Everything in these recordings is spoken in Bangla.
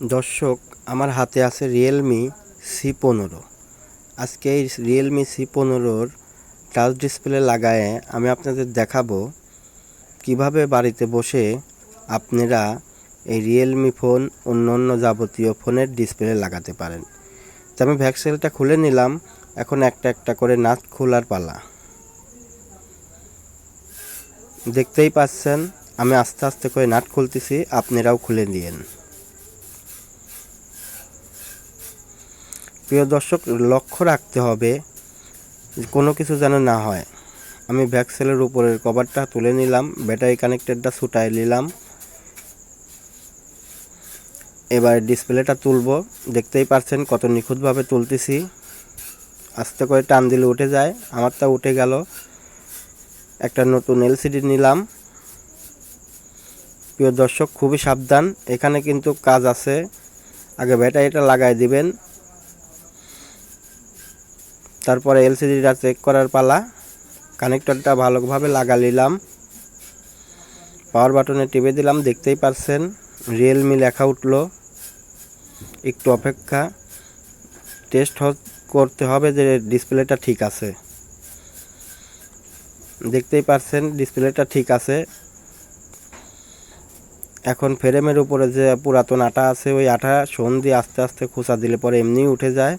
দর্শক, আমার হাতে আছে রিয়েলমি সি পনেরো। আজকে এই রিয়েলমি সি পনেরোর টাচ ডিসপ্লে লাগায়ে আমি আপনাদের দেখাবো কীভাবে বাড়িতে বসে আপনারা এই রিয়েলমি ফোন অন্য অন্য যাবতীয় ফোনের ডিসপ্লে লাগাতে পারেন। তো আমি ভ্যাক্সেলটা খুলে নিলাম, এখন একটা একটা করে নাট খোলার পালা। দেখতেই পাচ্ছেন, আমি আস্তে আস্তে করে নাট খুলতেছি, আপনারাও খুলে নিয়েন। প্রিয় দর্শক, লক্ষ্য রাখতে হবে কোনো কিছু যেন না হয়। আমি ভ্যাক্সেলের উপরের কভারটা তুলে নিলাম, ব্যাটারি কানেক্টেডটা ছুটাই নিলাম। এবার ডিসপ্লেটা তুলব। দেখতেই পাচ্ছেন কত নিখুঁতভাবে তুলতেছি। আস্তে করে টান দিলে উঠে যায়, আমারটা উঠে গেল। একটা নতুন এলসিডি নিলাম। প্রিয় দর্শক, খুবই সাবধান, এখানে কিন্তু কাজ আছে। আগে ব্যাটারিটা লাগাই দিবেন তারপরে এলসিডিটা চেক করার পালা। কানেক্টরটা ভালোভাবে লাগা নিলাম। পাওয়ার বাটনে টিপে দিলাম, দেখতেই পারছেন রিয়েলমি লেখা উঠল। একটু অপেক্ষা। টেস্ট করতে হবে যে ডিসপ্লেটা ঠিক আছে। দেখতেই পারছেন ডিসপ্লেটা ঠিক আছে। এখন ফ্রেমের উপরে যে পুরাতন আটা আছে, ওই আটা সোন দিয়ে আস্তে আস্তে খোঁচা দিলে পরে এমনিই উঠে যায়।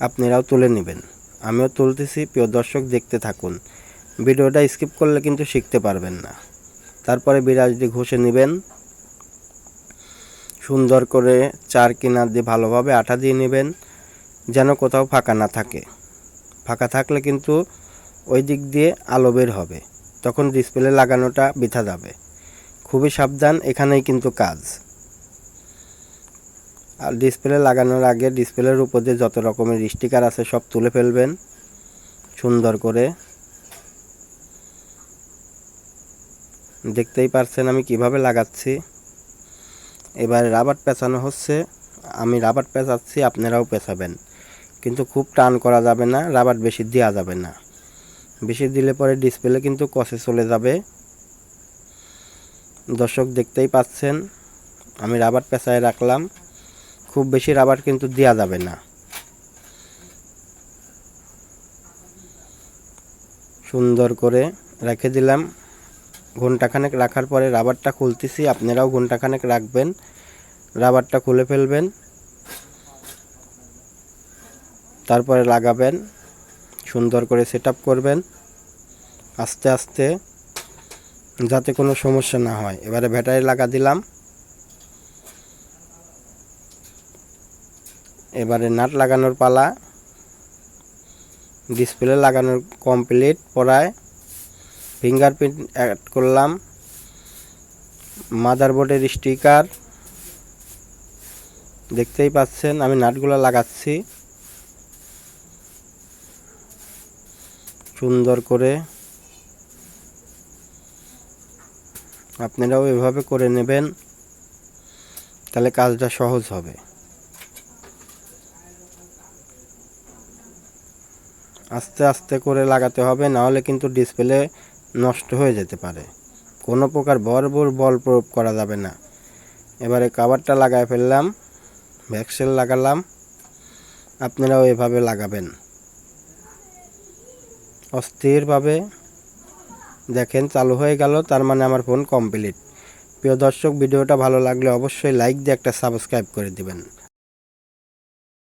আপনারাও তুলে নেবেন। আমিও তুলতেছি, প্রিয় দর্শক দেখতে থাকুন। ভিডিওটা স্কিপ করলে কিন্তু শিখতে পারবেন না। তারপরে বিরাজটি ঘষে নেবেন। সুন্দর করে চার কিনার দিয়ে ভালোভাবে আঠা দিয়ে নেবেন, যেন কোথাও ফাঁকা না থাকে। ফাঁকা থাকলে কিন্তু ওই দিক দিয়ে আলো বের হবে। তখন ডিসপ্লে লাগানোটা বৃথা যাবে। খুবই সাবধান, এখানেই কিন্তু কাজ। আর ডিসপ্লে লাগানোর আগে ডিসপ্লের উপর দিয়ে যত রকমের স্টিকার আছে সব তুলে ফেলবেন। সুন্দর করে। দেখতেই পারছেন আমি কীভাবে লাগাচ্ছি। এবারে রাবার পেঁচানো হচ্ছে। আমি রাবার পেঁচাচ্ছি, আপনারাও পেঁচাবেন। কিন্তু খুব টান করা যাবে না রাবার বেশি দেওয়া যাবে না। বেশি দিলে পরে ডিসপ্লে কিন্তু কষে চলে যাবে। দর্শক দেখতেই পাচ্ছেন, আমি রাবার পেঁচায় রাখলাম। খুব বেশি রাবার কিন্তু দেওয়া যাবে না। সুন্দর করে রেখে দিলাম। ঘন্টাখানেক রাখার পরে রাবারটা খুলতেছি, আপনারাও ঘন্টাখানেক রাখবেন। রাবারটা খুলে ফেলবেন। তারপরে লাগাবেন। সুন্দর করে সেট করবেন। আস্তে আস্তে, যাতে কোনো সমস্যা না হয়। এবারে ব্যাটারি লাগা দিলাম। এবারে নাট লাগানোর পালা। ডিসপ্লে লাগানোর কমপ্লিট পড়ায়। ফিঙ্গারপ্রিন্ট অ্যাড করলাম। মাদারবোর্ডের স্টিকার দেখতেই পাচ্ছেন, আমি নাটগুলো লাগাচ্ছি। সুন্দর করে। আপনারাও এভাবে করে নেবেন, তাহলে কাজটা সহজ হবে। আস্তে আস্তে করে লাগাতে হবে, নাহলে কিন্তু ডিসপ্লে নষ্ট হয়ে যেতে পারে। কোনো প্রকার বরবর বল প্রয়োগ করা যাবে না। এবারে কাভারটা লাগায় ফেললাম ভ্যাক্সেল লাগালাম, আপনারাও এভাবে লাগাবেন। অস্থিরভাবে দেখেন, চালু হয়ে গেল, তার মানে আমার ফোন কমপ্লিট প্রিয় দর্শক, ভিডিওটা ভালো লাগলে অবশ্যই লাইক দিয়ে একটা সাবস্ক্রাইব করে দিবেন।